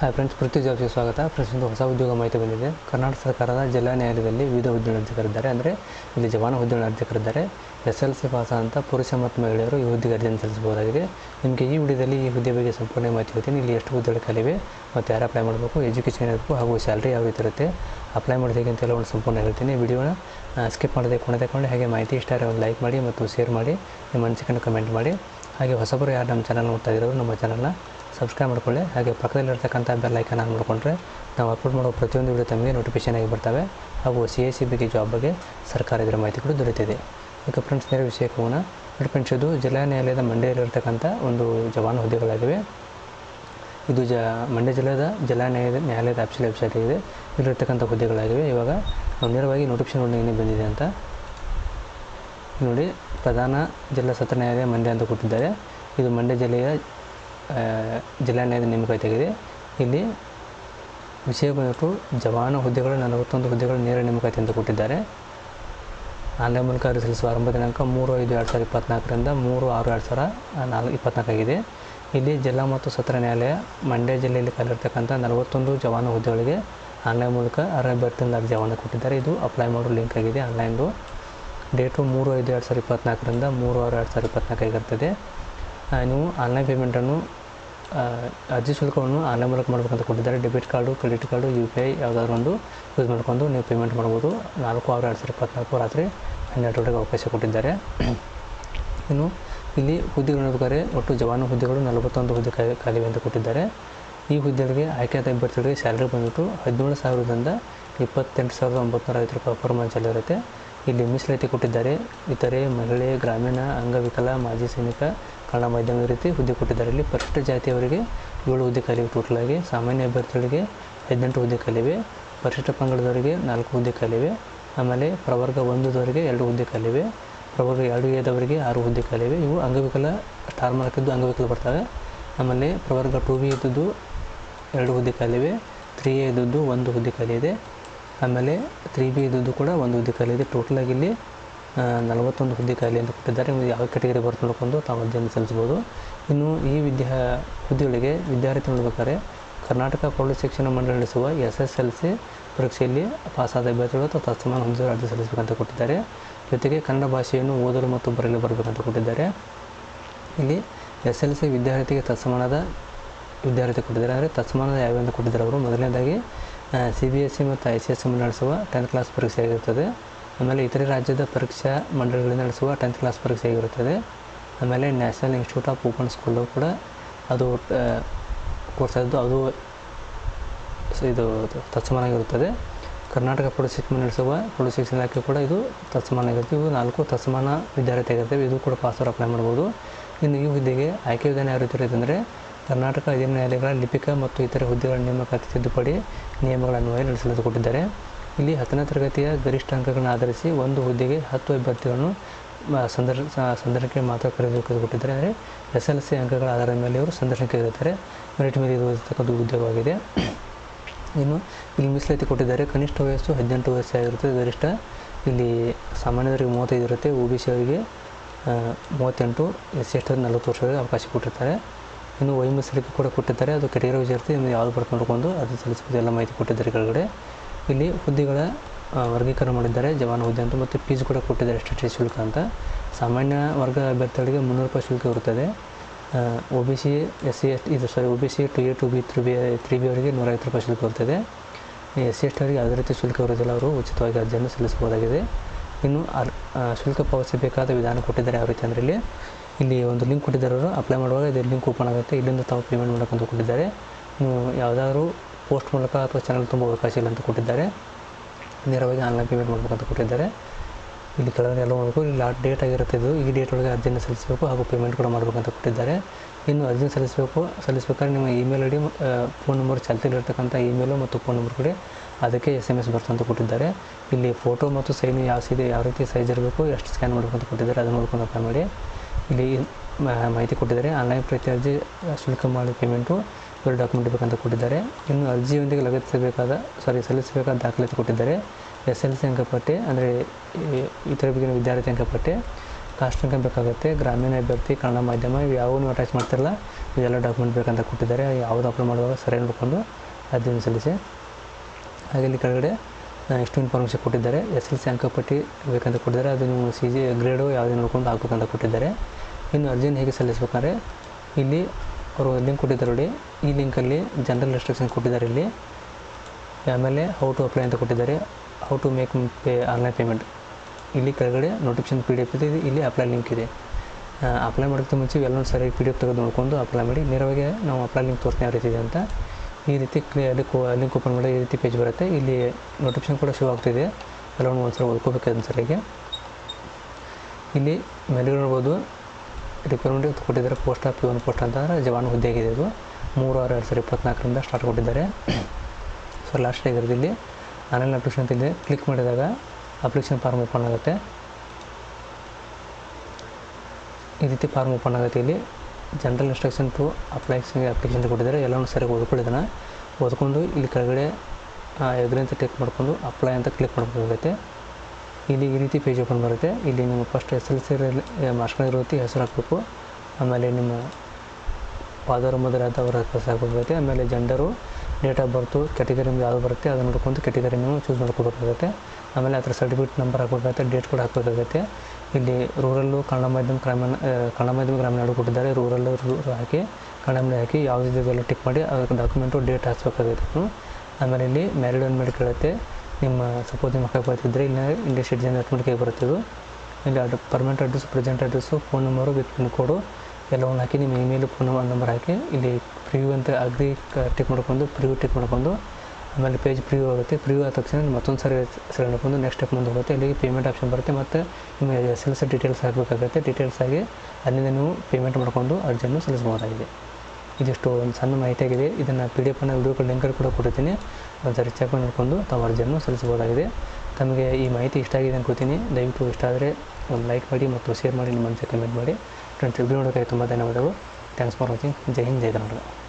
Hi friends ಪೃಥ್ವಿ ಜಾಬ್ಸ್ಗೆ ಸ್ವಾಗತ. Friends ಒಂದು ಹೊಸ ಉದ್ಯೋಗ ಮಾಹಿತಿ ಬಂದಿದೆ. ಕರ್ನಾಟಕ ಸರ್ಕಾರದ ಜಿಲ್ಲಾ ನ್ಯಾಯಾಲಯದಲ್ಲಿ ವಿವಿಧ ಹುದ್ದೆಗಳ ಅರ್ಜಿ ಅಂದರೆ ಇಲ್ಲಿ ಜವಾನ ಹುದ್ದೆಗಳ ಅರ್ಜಿ ಎಸ್ ಎಲ್ ಸಿ ಪಾಸ್ ಅಂತ ಪುರುಷ ಮತ್ತು ಮಹಿಳೆಯರು ಈ ಹುದ್ದೆಗೆ ಅರ್ಜಿಯನ್ನು ಸಲ್ಲಿಸಬಹುದಾಗಿದೆ. ನಿಮಗೆ ಈ ವಿಡಿಯೋದಲ್ಲಿ ಈ ಹುದ್ದೆ ಬಗ್ಗೆ ಸಂಪೂರ್ಣ ಮಾಹಿತಿ ಹೇಳ್ತೀನಿ. ಇಲ್ಲಿ ಎಷ್ಟು ಹುದ್ದೆಗಳು ಕಲಿವೆ ಮತ್ತು ಯಾರು ಅಪ್ಲೈ ಮಾಡಬೇಕು ಎಜುಕೇಷನ್ ಇರಬೇಕು, ಹಾಗೂ ಸ್ಯಾಲ್ರಿ ಯಾವ ರೀತಿ ಇರುತ್ತೆ. ಅಪ್ಲೈ ಮಾಡೋದಕ್ಕೆ ಅಂತೆಲ್ಲ ಒಂದು ಸಂಪೂರ್ಣ ಹೇಳ್ತೀನಿ. ವಿಡಿಯೋನ ಸ್ಕಿಪ್ ಮಾಡದೆ ಕೊನೆ ತಗೊಂಡು ಹಾಗೆ ಮಾಹಿತಿ ಇಷ್ಟ ಆದರೆ ಒಂದು ಲೈಕ್ ಮಾಡಿ ಮತ್ತು ಶೇರ್ ಮಾಡಿ, ನಿಮ್ಮ ಅನಿಸಿಕೆಯನ್ನು ಕಮೆಂಟ್ ಮಾಡಿ. ಹಾಗೆ ಹೊಸಬರು ಯಾರು ನಮ್ಮ ಚಾನಲ್ ನೋಡ್ತಾ ಇರೋರು, ನಮ್ಮ ಚಾನಲ್ನ ಸಬ್ಸ್ಕ್ರೈಬ್ ಮಾಡಿಕೊಳ್ಳಿ. ಹಾಗೆ ಪಕ್ಕದಲ್ಲಿರ್ತಕ್ಕಂಥ ಬೆಲ್ ಐಕನ್ ಆನ್ ಮಾಡಿಕೊಂಡ್ರೆ ನಾವು ಅಪ್ಲೋಡ್ ಮಾಡುವ ಪ್ರತಿಯೊಂದು ವಿಡಿಯೋ ತಮಗೆ ನೋಟಿಫಿಕೇಶನ್ ಆಗಿ ಬರ್ತವೆ. ಹಾಗೂ ಸಿ ಎಸ್ ಸಿ ಬಗ್ಗೆ ಜಾಬ್ ಬಗ್ಗೆ ಸರ್ಕಾರ ಇದರ ಮಾಹಿತಿ ಕೂಡ ದೊರೆಯುತ್ತದೆ ಈಗ ಫ್ರೆಂಡ್ಸ್ ನೇರ ವಿಷಯಕ್ಕೆ ಹೋಗೋಣ. ನೋಡಿ ಫ್ರೆಂಡ್ಸ್ ಇದು ಜಿಲ್ಲಾ ನ್ಯಾಯಾಲಯದ ಮಂಡ್ಯದಲ್ಲಿರ್ತಕ್ಕಂಥ ಒಂದು ಜವಾನ ಹುದ್ದೆಗಳಾಗಿವೆ. ಇದು ಜ, ಮಂಡ್ಯ ಜಿಲ್ಲೆಯ ಜಿಲ್ಲಾ ನ್ಯಾಯಾಲಯ, ನ್ಯಾಯಾಲಯದ ಆಫೀಸಿಯಲ್ ವೆಬ್ಸೈಟ್ ಇದೆ ಇಲ್ಲಿರ್ತಕ್ಕಂಥ ಹುದ್ದೆಗಳಾಗಿವೆ. ಇವಾಗ ನಾವು ನೇರವಾಗಿ ನೋಟಿಫಿಕೇಶನ್ ಏನೇ ಬಂದಿದೆ ಅಂತ. ನೋಡಿ, ಪ್ರಧಾನ ಜಿಲ್ಲಾ ಸತ್ರ ನ್ಯಾಯಾಲಯ ಮಂಡ್ಯ ಅಂತ ಕೊಟ್ಟಿದ್ದಾರೆ. ಇದು ಮಂಡ್ಯ ಜಿಲ್ಲೆಯ ಜಿಲ್ಲಾ ಆಗಿದೆ ನೇಮಕಾತಿಯಾಗಿದೆ ಇಲ್ಲಿ ವಿಷಯ ಬಂದಿಟ್ಟು ಜವಾನ ಹುದ್ದೆಗಳು, ನಲವತ್ತೊಂದು ಹುದ್ದೆಗಳು ನೇರ ನೇಮಕಾತಿ ಅಂತ ಕೊಟ್ಟಿದ್ದಾರೆ. ಆನ್ಲೈನ್ ಮೂಲಕ ಅರ್ಜಿ ಸಲ್ಲಿಸುವ ಆರಂಭ ದಿನಾಂಕ ಮೂರು ಐದು ಎರಡು ಸಾವಿರದ ಇಪ್ಪತ್ನಾಲ್ಕರಿಂದ ಮೂರು ಆರು ಎರಡು ಸಾವಿರ ನಾಲ್ಕು ಇಪ್ಪತ್ನಾಲ್ಕಾಗಿದೆ ಇಲ್ಲಿ ಜಿಲ್ಲಾ ಮತ್ತು ಸತ್ರ ನ್ಯಾಯಾಲಯ ಮಂಡ್ಯ ಜಿಲ್ಲೆಯಲ್ಲಿ ಕಲಿರ್ತಕ್ಕಂಥ ನಲವತ್ತೊಂದು ಜವಾನ ಹುದ್ದೆಗಳಿಗೆ ಆನ್ಲೈನ್ ಮೂಲಕ ಅರ್ಹ ಅಭ್ಯರ್ಥಿಯಿಂದ ಅರ್ಜಿ ಆಹ್ವಾನ ಕೊಟ್ಟಿದ್ದಾರೆ. ಇದು ಅಪ್ಲೈ ಮಾಡೋ ಲಿಂಕ್ ಆಗಿದೆ ಆನ್ಲೈನ್ದು. ಡೇಟು ಮೂರು ಐದು ಎರಡು ಸಾವಿರದ ಇಪ್ಪತ್ನಾಲ್ಕರಿಂದ ಮೂರು ಆರು ಎರಡು ಸಾವಿರದ ಇಪ್ಪತ್ನಾಲ್ಕಾಗಿರ್ತದೆ ಆಗಿರ್ತದೆ ನೀವು ಆನ್ಲೈನ್ ಪೇಮೆಂಟನ್ನು ಅರ್ಜಿ ಶುಲ್ಕವನ್ನು ಆನ್ಲೈನ್ ಮೂಲಕ ಮಾಡಬೇಕಂತ ಕೊಟ್ಟಿದ್ದಾರೆ. Debit card, credit card, U P I ಯಾವುದಾದ್ರು ಒಂದು ಯೂಸ್ ಮಾಡ್ಕೊಂಡು ನೀವು ಪೇಮೆಂಟ್ ಮಾಡ್ಬೋದು. ನಾಲ್ಕು ಆರು ಎರಡು ಸಾವಿರ ಇಪ್ಪತ್ನಾಲ್ಕು ರಾತ್ರಿ ಹನ್ನೆರಡರವರೆಗೆ ಅವಕಾಶ ಕೊಟ್ಟಿದ್ದಾರೆ. ಇನ್ನು ಇಲ್ಲಿ ಹುದ್ದೆಗಳು ನೋಡ್ಬೇಕಾದ್ರೆ ಒಟ್ಟು ಜವಾನು ಹುದ್ದೆಗಳು ನಲವತ್ತೊಂದು ಹುದ್ದೆ ಖಾಲಿ ಅಂತ ಕೊಟ್ಟಿದ್ದಾರೆ. ಈ ಹುದ್ದೆಗಳಿಗೆ ಆಯ್ಕೆಯಾದ ಅಭ್ಯರ್ಥಿಗಳಿಗೆ ಸ್ಯಾಲ್ರಿ ಬಂದ್ಬಿಟ್ಟು ಹದಿನೇಳು ಸಾವಿರದಿಂದ ಇಪ್ಪತ್ತೆಂಟು ಸಾವಿರದ ಒಂಬತ್ತು ಐವತ್ತು ರೂಪಾಯಿ ಪರ್ ಮಂತ್ ಇರುತ್ತೆ. ಇಲ್ಲಿ ಮೀಸಲಾತಿ ಕೊಟ್ಟಿದ್ದಾರೆ. ಇತರೆ ಮಹಿಳೆ, ಗ್ರಾಮೀಣ, ಅಂಗವಿಕಲ, ಮಾಜಿ ಸೈನಿಕ ಕನ್ನಡ ಮಾಧ್ಯಮದ ರೀತಿ ಹುದ್ದೆ ಕೊಟ್ಟಿದ್ದಾರೆ ಇಲ್ಲಿ ಪರಿಶಿಷ್ಟ ಜಾತಿಯವರಿಗೆ ಏಳು ಹುದ್ದೆ ಖಾಲಿವೆ ಟೋಟಲಾಗಿ ಸಾಮಾನ್ಯ ಅಭ್ಯರ್ಥಿಗಳಿಗೆ ಹದಿನೆಂಟು ಹುದ್ದೆ ಖಾಲಿವೆ ಪರಿಶಿಷ್ಟ ಪಂಗಡದವರಿಗೆ ನಾಲ್ಕು ಹುದ್ದೆ ಖಾಲಿವೆ ಆಮೇಲೆ ಪ್ರವರ್ಗ ಒಂದದವರಿಗೆ ಎರಡು ಹುದ್ದೆ ಖಾಲಿವೆ ಪ್ರವರ್ಗ ಎರಡು ಎದವರಿಗೆ ಆರು ಹುದ್ದೆ ಖಾಲಿವೆ ಇವು ಅಂಗವಿಕಲ ಸ್ಟಾರ್ ಮಾರ್ಕ್ ಇದ್ದು ಅಂಗವಿಕಲ ಬರ್ತವೆ. ಆಮೇಲೆ ಪ್ರವರ್ಗ ಟು ಬಿ ಇದ್ದದ್ದು ಎರಡು ಹುದ್ದೆ ಖಾಲಿವೆ ತ್ರೀ ಎ ಇದ್ದದ್ದು ಒಂದು ಹುದ್ದೆ ಖಾಲಿ ಇದೆ ಆಮೇಲೆ ತ್ರೀ ಬಿ ಇದ್ದದ್ದು ಕೂಡ ಒಂದು ಹುದ್ದೆ ಖಾಲಿ ಇದೆ ಟೋಟಲಾಗಿ ಇಲ್ಲಿ ನಲವತ್ತೊಂದು ಹುದ್ದೆ ಖಾಲಿ ಅಂತ ಕೊಟ್ಟಿದ್ದಾರೆ. ಯಾವ ಕ್ಯಾಟಗರಿ ಬರುತ್ತೆ ನೋಡ್ಕೊಂಡು ತಾವು ಅರ್ಜಿಯನ್ನು ಸಲ್ಲಿಸ್ಬೋದು ಇನ್ನು ಈ ವಿದ್ಯಾ ಹುದ್ದೆಗಳಿಗೆ ವಿದ್ಯಾರ್ಥಿ ನೋಡ್ಬೇಕಾದ್ರೆ ಕರ್ನಾಟಕ ಪೊಲೀಸ್ ಶಿಕ್ಷಣ ಮಂಡಳಿ ನಡೆಸುವ ಎಸ್ ಎಸ್ ಎಲ್ ಸಿ ಪರೀಕ್ಷೆಯಲ್ಲಿ ಪಾಸಾದ ಅಭ್ಯರ್ಥಿಗಳು ಅಥವಾ ತತ್ಸಮಾನ ಹುದ್ದೆ ಅರ್ಜಿ ಸಲ್ಲಿಸಬೇಕಂತ ಕೊಟ್ಟಿದ್ದಾರೆ. ಜೊತೆಗೆ ಕನ್ನಡ ಭಾಷೆಯನ್ನು ಓದಲು ಮತ್ತು ಬರೆಯಲು ಬರಬೇಕಂತ ಕೊಟ್ಟಿದ್ದಾರೆ. ಇಲ್ಲಿ ಎಸ್ ಎಲ್ ಸಿ ವಿದ್ಯಾರ್ಥಿಗೆ ತತ್ಸಮಾನದ ವಿದ್ಯಾರ್ಥಿ ಕೊಟ್ಟಿದ್ದಾರೆ. ಅಂದರೆ ತತ್ಸಮಾನದ ಯಾವ್ಯಾವ ಅಂತ ಕೊಟ್ಟಿದ್ದಾರೆ ಅವರು. ಮೊದಲನೇದಾಗಿ ಸಿ ಬಿ ಎಸ್ ಸಿ ಮತ್ತು ಐ ಸಿ ಎಸ್ ಸಿ ನಡೆಸುವ ಟೆಂತ್ ಕ್ಲಾಸ್ ಪರೀಕ್ಷೆ ಆಗಿರುತ್ತದೆ ಆಮೇಲೆ ಇತರೆ ರಾಜ್ಯದ ಪರೀಕ್ಷಾ ಮಂಡಳಿಗಳಿಂದ ನಡೆಸುವ ಟೆಂತ್ ಕ್ಲಾಸ್ ಪರೀಕ್ಷೆ ಆಗಿರುತ್ತದೆ ಆಮೇಲೆ National Institute of Open School ಕೂಡ ಅದು ಆಗಿದ್ದು ಅದು ಇದು ತತ್ಸಮಾನಾಗಿರುತ್ತದೆ ಕರ್ನಾಟಕ ಪೊಲೀಸ್ ಶಿಕ್ಷಣ ನಡೆಸುವ ಪೊಲೀಸ್ ಶಿಕ್ಷಣ ಇಲಾಖೆ ಕೂಡ ಇದು ತತ್ಸಮಾನ ಆಗಿರುತ್ತೆ ಇವು ನಾಲ್ಕು ತತ್ಸಮಾನ ವಿದ್ಯಾರ್ಥಿ ಆಗಿರ್ತವೆ. ಇದು ಕೂಡ ಪಾಸ್ವರ್ ಅಪ್ಲೈ ಮಾಡ್ಬೋದು. ಇನ್ನು ಈ ಹುದ್ದೆಗೆ ಆಯ್ಕೆ ವಿಧಾನ ಯಾವ ರೀತಿ ಅಂದರೆ ಕರ್ನಾಟಕ ಅಧೀನ ನ್ಯಾಯಾಲಯಗಳ ಲಿಪಿಕ ಮತ್ತು ಇತರೆ ಹುದ್ದೆಗಳ ನೇಮಕಾತಿ ತಿದ್ದುಪಡಿ ನಿಯಮಗಳ ಅನ್ವಯ ನಡೆಸಲು ಕೊಟ್ಟಿದ್ದಾರೆ. ಇಲ್ಲಿ ಹತ್ತನೇ ತರಗತಿಯ ಗರಿಷ್ಠ ಅಂಕಗಳನ್ನು ಆಧರಿಸಿ ಒಂದು ಹುದ್ದೆಗೆ ಹತ್ತು ಅಭ್ಯರ್ಥಿಗಳನ್ನು ಸಂದರ್ಶ ಸಂದರ್ಶನಕ್ಕೆ ಮಾತ್ರ ಕರೆದು ಕೊಟ್ಟಿದ್ದಾರೆ ಅಂದರೆ ಎಸ್ ಎಲ್ ಸಿ ಅಂಕಗಳ ಆಧಾರದ ಮೇಲೆ ಅವರು ಸಂದರ್ಶನಕ್ಕೆ ಇರುತ್ತಾರೆ. ಮೆರಿಟ್ ಮೇಲೆ ಇರುವಂತಕ್ಕಂಥ ಉದ್ಯೋಗವಾಗಿದೆ. ಇನ್ನು ಇಲ್ಲಿ ಮೀಸಲಾತಿ ಕೊಟ್ಟಿದ್ದಾರೆ. ಕನಿಷ್ಠ ವಯಸ್ಸು ಹದಿನೆಂಟು ವಯಸ್ಸು ಆಗಿರುತ್ತೆ ಗರಿಷ್ಠ ಇಲ್ಲಿ ಸಾಮಾನ್ಯದವರಿಗೆ ಮೂವತ್ತೈದು ಇರುತ್ತೆ. ಒ ಬಿ ಸಿ ಅವರಿಗೆ ಮೂವತ್ತೆಂಟು, ಎಸ್ ಸಿ ಎಸ್ ನಲವತ್ತು ವರ್ಷಗಳಿಗೆ ಅವಕಾಶ ಕೊಟ್ಟಿರ್ತಾರೆ. ಇನ್ನು ವೈ ಮೀಸಲಾತಿ ಕೂಡ ಕೊಟ್ಟಿದ್ದಾರೆ ಅದು ಕೆಟಗರಿ ವಿಚಾರಿಸಿ ಇನ್ನು ಯಾವುದು ಬರ್ತು ನೋಡ್ಕೊಂಡು ಅದು ಸಲ್ಲಿಸಬಹುದು ಎಲ್ಲ ಮಾಹಿತಿ ಕೊಟ್ಟಿದ್ದಾರೆ ಕೆಳಗಡೆ. ಇಲ್ಲಿ ಹುದ್ದೆಗಳ ವರ್ಗೀಕರಣ ಮಾಡಿದ್ದಾರೆ. ಜವಾನ ಹುದ್ದೆ ಅಂತ ಮತ್ತು ಫೀಸ್ ಕೂಡ ಕೊಟ್ಟಿದ್ದಾರೆ ಎಷ್ಟೆಷ್ಟು ಶುಲ್ಕ ಅಂತ. ಸಾಮಾನ್ಯ ವರ್ಗ ಅಭ್ಯರ್ಥಿಗಳಿಗೆ ಮುನ್ನೂರು ರೂಪಾಯಿ ಶುಲ್ಕ ಇರುತ್ತದೆ. O B C S C S ಇದು sorry O B C two A two B three B three B ಅವರಿಗೆ ನೂರೈವತ್ತು ರೂಪಾಯಿ ಶುಲ್ಕ ಇರ್ತದೆ ಎಸ್ ಸಿ ಎಸ್ ಟಿ ಅವರಿಗೆ ಯಾವುದೇ ರೀತಿ ಶುಲ್ಕ ಇರೋದಿಲ್ಲ ಅವರು ಉಚಿತವಾಗಿ ಅರ್ಜಿಯನ್ನು ಸಲ್ಲಿಸಬಹುದಾಗಿದೆ. ಇನ್ನು ಅರ್ ಶುಲ್ಕ ಪಾವತಿಸಬೇಕಾದ ವಿಧಾನ ಕೊಟ್ಟಿದ್ದಾರೆ ಯಾವ ರೀತಿ ಅಂದರೆ ಇಲ್ಲಿ. ಇಲ್ಲಿ ಒಂದು ಲಿಂಕ್ ಕೊಟ್ಟಿದ್ದಾರೆ ಅವರು. ಅಪ್ಲೈ ಮಾಡುವಾಗ ಇದು ಲಿಂಕ್ ಓಪನ್ ಆಗುತ್ತೆ. ಇಲ್ಲಿಂದ ತಾವು ಪೇಮೆಂಟ್ ಮಾಡೋಕ್ಕಂತ ಕೊಟ್ಟಿದ್ದಾರೆ ನೀವು ಯಾವುದಾದ್ರೂ ಪೋಸ್ಟ್ ಮೂಲಕ ಅಥವಾ ಚಾನಲ್ ತುಂಬ ಅವಕಾಶ ಇಲ್ಲ ಅಂತ ಕೊಟ್ಟಿದ್ದಾರೆ. ನೇರವಾಗಿ ಆನ್ಲೈನ್ ಪೇಮೆಂಟ್ ಮಾಡ್ಬೇಕಂತ ಕೊಟ್ಟಿದ್ದಾರೆ. ಇಲ್ಲಿ ಕೆಳಗಡೆ ಎಲ್ಲ ಮಾಡಬೇಕು ಇಲ್ಲಿ ಆ ಡೇಟ್ ಆಗಿರುತ್ತೆ ಇದು. ಈ ಡೇಟ್ ಒಳಗೆ ಅರ್ಜಿಯನ್ನು ಸಲ್ಲಿಸಬೇಕು ಹಾಗೂ ಪೇಮೆಂಟ್ ಕೂಡ ಮಾಡಬೇಕಂತ ಕೊಟ್ಟಿದ್ದಾರೆ. ಇನ್ನು ಅರ್ಜಿ ಸಲ್ಲಿಸಬೇಕು, ಸಲ್ಲಿಸಬೇಕಾದ್ರೆ ನಿಮ್ಮ email I D phone number ಚಾಲ್ತಿಲಿರ್ತಕ್ಕಂಥ email ಮತ್ತು ಫೋನ್ ನಂಬರ್ ಕೂಡ. ಅದಕ್ಕೆ ಎಸ್ ಎಂ ಎಸ್ ಬರ್ತಂತ ಅಂತ ಕೊಟ್ಟಿದ್ದಾರೆ. ಇಲ್ಲಿ ಫೋಟೋ ಮತ್ತು ಸೈನ್ ಯಾವ ಇದೆ, ಯಾವ ರೀತಿ ಸೈಜ್ ಇರಬೇಕು, ಎಷ್ಟು ಸ್ಕ್ಯಾನ್ ಮಾಡಬೇಕು ಅಂತ ಕೊಟ್ಟಿದ್ದಾರೆ. ಅದನ್ನು ನೋಡ್ಕೊಂಡು ಅಪ್ಲೈ ಮಾಡಿ. ಇಲ್ಲಿ ಮಾಹಿತಿ ಕೊಟ್ಟಿದ್ದಾರೆ. ಆನ್ಲೈನ್ ಪ್ರತಿ ಅರ್ಜಿ ಶುಲ್ಕ ಮಾಡಿ ಪೇಮೆಂಟು ಇವರು ಡಾಕ್ಯುಮೆಂಟ್ ಬೇಕಂತ ಕೊಟ್ಟಿದ್ದಾರೆ. ಇನ್ನು ಅರ್ಜಿಯೊಂದಿಗೆ ಲಗತ್ತಿಸಬೇಕಾದ ಸಾರಿ ಸಲ್ಲಿಸಬೇಕಾದ ದಾಖಲಾತಿ ಕೊಟ್ಟಿದ್ದಾರೆ. ಎಸ್ ಎಲ್ ಸಿ ಅಂಕಪಟ್ಟಿ ಅಂದರೆ ಇತರ ಬಗೆಯ ವಿದ್ಯಾರ್ಥಿ ಅಂಕಪಟ್ಟಿ, ಕಾಸ್ಟ್ ಅಂಕ ಬೇಕಾಗುತ್ತೆ, ಗ್ರಾಮೀಣ ಅಭ್ಯರ್ಥಿ, ಕನ್ನಡ ಮಾಧ್ಯಮ, ಇವು ಅಟ್ಯಾಚ್ ಮಾಡ್ತಿರಲ್ಲ ಇವೆಲ್ಲ ಡಾಕ್ಯುಮೆಂಟ್ ಬೇಕಂತ ಕೊಟ್ಟಿದ್ದಾರೆ. ಯಾವುದು ಅಪ್ಲೋಡ್ ಮಾಡುವಾಗ ಸರಿ ನೋಡಿಕೊಂಡು ಅರ್ಜಿಯನ್ನು ಸಲ್ಲಿಸಿ. ಹಾಗೆ ಇಲ್ಲಿ ಕೆಳಗಡೆ ಎಷ್ಟು ಇನ್ಫಾರ್ಮೇಷನ್ ಕೊಟ್ಟಿದ್ದಾರೆ. ಎಸ್ ಎಲ್ ಸಿ ಅಂಕಪಟ್ಟಿ ಬೇಕಂತ ಕೊಟ್ಟಿದ್ದಾರೆ. ಅದು ನೀವು ಸಿ ಜಿ ಗ್ರೇಡು ಯಾವುದೇ ನೋಡ್ಕೊಂಡು ಹಾಕಬೇಕಂತ ಕೊಟ್ಟಿದ್ದಾರೆ. ಇನ್ನು ಅರ್ಜಿಯನ್ನು ಹೇಗೆ ಸಲ್ಲಿಸ್ಬೇಕಾದ್ರೆ, ಇಲ್ಲಿ ಅವರು ಲಿಂಕ್ ಕೊಟ್ಟಿದ್ದಾರೆ ನೋಡಿ. ಈ ಲಿಂಕಲ್ಲಿ ಜನರಲ್ ರೆಸ್ಟ್ರಿಕ್ಷನ್ ಕೊಟ್ಟಿದ್ದಾರೆ ಇಲ್ಲಿ. ಆಮೇಲೆ ಹೌ ಟು ಅಪ್ಲೈ ಅಂತ ಕೊಟ್ಟಿದ್ದಾರೆ. How to make pay online payment ಇಲ್ಲಿ ಕೆಳಗಡೆ ನೋಟಿಫಿಕೇಶನ್ ಪಿ ಡಿ ಎಫ್ ಇದೆ ಇಲ್ಲಿ ಅಪ್ಲೈ ಲಿಂಕ್ ಇದೆ. ಅಪ್ಲೈ ಮಾಡೋಕ್ಕೆ ಮುಂಚೆ ಎಲ್ಲೊಂದು ಸರಿ ಪಿ ಡಿ ಎಫ್ ತೆಗೆದು ನೋಡ್ಕೊಂಡು ಅಪ್ಲೈ ಮಾಡಿ. ನೇರವಾಗಿ ನಾವು ಅಪ್ಲೈ ಲಿಂಕ್ ತೋರಿಸ್ತೀನಿ ಯಾವ ರೀತಿ ಇದೆ ಅಂತ. ಈ ರೀತಿ ಅಲ್ಲಿ ಲಿಂಕ್ ಓಪನ್ ಮಾಡಿ ಈ ರೀತಿ ಪೇಜ್ ಬರುತ್ತೆ. ಇಲ್ಲಿ ನೋಟಿಫಿಕೇಶನ್ ಕೂಡ ಶೋ ಆಗ್ತಿದೆ. ಎಲ್ಲವನ್ನು ಒಂದ್ಸಲ ಓದ್ಕೋಬೇಕು ಸರಿಯಾಗಿ. ಇಲ್ಲಿ ಮೇಲ್ಗಡೆ ನೋಡ್ಬೋದು. ರಿಕ್ವೈರ್ಮೆಂಟ್ ಕೊಟ್ಟಿದ್ದಾರೆ. ಪೋಸ್ಟ್ ಆಫ್ ಒನ್ ಪೋಸ್ಟ್ ಅಂತಂದರೆ ಜವಾನ್ ಹುದ್ದೆ ಆಗಿದೆ ಇದು. ಮೂರು ಆರು ಎರಡು ಸಾವಿರದ ಇಪ್ಪತ್ನಾಲ್ಕರಿಂದ ಸ್ಟಾರ್ಟ್ ಕೊಟ್ಟಿದ್ದಾರೆ. ಸೊ ಲಾಸ್ಟ್ ಆಗಿರೋದು ಇಲ್ಲಿ. ಆನ್ಲೈನ್ ಅಪ್ಲಿಕೇಶನ್ ಅಂತ ಇದೆ. ಕ್ಲಿಕ್ ಮಾಡಿದಾಗ ಅಪ್ಲಿಕೇಶನ್ ಫಾರ್ಮ್ ಓಪನ್ ಆಗುತ್ತೆ. ಈ ರೀತಿ ಫಾರ್ಮ್ ಓಪನ್ ಆಗುತ್ತೆ ಇಲ್ಲಿ. General instruction to application application ಕೊಟ್ಟಿದ್ದಾರೆ. ಎಲ್ಲವನ್ನು ಸರಿಯಾಗಿ ಓದ್ಕೊಳ್ಳಿದ್ದಾನೆ ಓದ್ಕೊಂಡು ಇಲ್ಲಿ ಕೆಳಗಡೆ ಎಗ್ರಿ ಅಂತ ಟೆಕ್ ಮಾಡ್ಕೊಂಡು ಅಪ್ಲೈ ಅಂತ ಕ್ಲಿಕ್ ಮಾಡ್ಬೇಕಾಗುತ್ತೆ ಇಲ್ಲಿ ಈ ರೀತಿ ಪೇಜ್ ಓಪನ್ ಬರುತ್ತೆ. ಇಲ್ಲಿ ನಿಮ್ಮ ಫಸ್ಟ್ ಎಸ್ ಎಲ್ ಸಿ ಇರುತ್ತೆ ಹೆಸರು ಹಾಕಬೇಕು. ಆಮೇಲೆ ನಿಮ್ಮ ಫಾದರ್ ಮದರ್ ಆದ ಅವರ ಹೆಸರು ಹಾಕ್ಬೇಕಾಗುತ್ತೆ. ಆಮೇಲೆ gender date of birth category ನಿಮ್ಗೆ ಯಾವುದು ಬರುತ್ತೆ ಅದನ್ನು ನೋಡ್ಕೊಂಡು ಕ್ಯಾಟಗರಿ ನೀವು ಚೂಸ್ ಮಾಡ್ಕೋಬೇಕಾಗುತ್ತೆ. ಆಮೇಲೆ ಅದರ ಸರ್ಟಿಫಿಕೇಟ್ ನಂಬರ್ ಹಾಕ್ಬೇಕಾಗುತ್ತೆ ಡೇಟ್ ಕೂಡ ಹಾಕಬೇಕಾಗುತ್ತೆ. ಇಲ್ಲಿ ರೂರಲ್ಲು ಕನ್ನಡ ಮಾಧ್ಯಮ, ಗ್ರಾಮೀಣ ಕನ್ನಡ ಮಾಧ್ಯಮ, ಗ್ರಾಮೀಣ ಕೊಟ್ಟಿದ್ದಾರೆ. ರೂರಲ್ಲು ರೂ- ಹಾಕಿ, ಕನ್ನಡ ಹಾಕಿ ಯಾವುದಿದೆ ಎಲ್ಲ ಟಿಕ್ ಮಾಡಿ ಅದಕ್ಕೆ ಡಾಕ್ಯುಮೆಂಟು ಡೇಟ್ ಹಾಕ್ಸ್ಬೇಕಾಗುತ್ತೆ. ಆಮೇಲೆ ಇಲ್ಲಿ ಮ್ಯಾರಿಡ್ ಅನ್ ಮೇಲೆ ಕೇಳುತ್ತೆ ನಿಮ್ಮ ಸಪೋಸ್ ನಿಮ್ಮ ಮಕ್ಕಳು ಬರ್ತಿದ್ರೆ ಇಲ್ಲಿ ಇಂಡಿಯಾ ಸಿಟಿಜನ್ ಇದು ಇಲ್ಲಿ ಅಡ್ permanent address present address phone number with pin code ಎಲ್ಲವನ್ನು ಹಾಕಿ ನಿಮ್ಮ ಇಮೇಲ್ ಫೋನ್ ನಂಬರ್ ಹಾಕಿ ಇಲ್ಲಿ ಪ್ರಿವ್ಯೂ ಅಂತ ಅಗ್ರಿ ಟಿಕ್ ಮಾಡ್ಕೊಂಡು ಪ್ರಿವ್ಯೂ ಟಿಕ್ ಮಾಡ್ಕೊಂಡು, ಆಮೇಲೆ ಪೇಜ್ ಪ್ರಿವ್ಯೂ ಆಗುತ್ತೆ. ಪ್ರಿವ್ಯೂ ಆದ ತಕ್ಷಣ ಮತ್ತೊಂದು ಸರಿ ಸರಿ ಮಾಡ್ಕೊಂಡು ನೆಕ್ಸ್ಟ್ ಸ್ಟೆಪ್ ಮುಂದೆ ಹೋಗುತ್ತೆ. ಇಲ್ಲಿಗೆ ಪೇಮೆಂಟ್ ಆಪ್ಷನ್ ಬರುತ್ತೆ ಮತ್ತು ನಿಮ್ಮ ಎಸ್ ಡೀಟೇಲ್ಸ್ ಹಾಕಬೇಕಾಗುತ್ತೆ. ಡೀಟೇಲ್ಸ್ ಆಗಿ ಅಲ್ಲಿಂದ ನೀವು ಪೇಮೆಂಟ್ ಮಾಡ್ಕೊಂಡು ಅರ್ಜಿಯನ್ನು ಸಲ್ಲಿಸಬಹುದಾಗಿದೆ. ಇದಿಷ್ಟು ಒಂದು ಸಣ್ಣ ಮಾಹಿತಿ ಆಗಿದೆ ಇದನ್ನು ಪಿ ಡಿ ಎಫನ್ನು ವಿಡಿಯೋ ಲಿಂಕಲ್ಲಿ ಕೂಡ ಕೊಟ್ಟಿದ್ದೀನಿ ಒಂದ್ಸರಿ ಚೆಕ್ ಮಾಡಿ ನೋಡಿಕೊಂಡು ತಾವು ಅರ್ಜಿಯನ್ನು ಸಲ್ಲಿಸಬಹುದಾಗಿದೆ. ತಮಗೆ ಈ ಮಾಹಿತಿ ಇಷ್ಟ ಆಗಿದೆ ಅನ್ಕೋತೀನಿ. ದಯವಿಟ್ಟು ಇಷ್ಟ ಆದರೆ ಒಂದು ಲೈಕ್ ಮಾಡಿ ಮತ್ತು ಶೇರ್ ಮಾಡಿ, ನಿಮ್ಮ ಮನಸ್ಸಿಗೆ ಕಮೆಂಟ್ ಮಾಡಿ. ಫ್ರೆಂಡ್ಸ್ ವಿಡಿಯೋ ನೋಡೋಕ್ಕೆ ತುಂಬ ಧನ್ಯವಾದಗಳು. ಥ್ಯಾಂಕ್ಸ್ ಫಾರ್ ವಾಚಿಂಗ್ ಜೈ ಹಿಂದ್, ಜೈ ಕರ್ನಾಟಕ.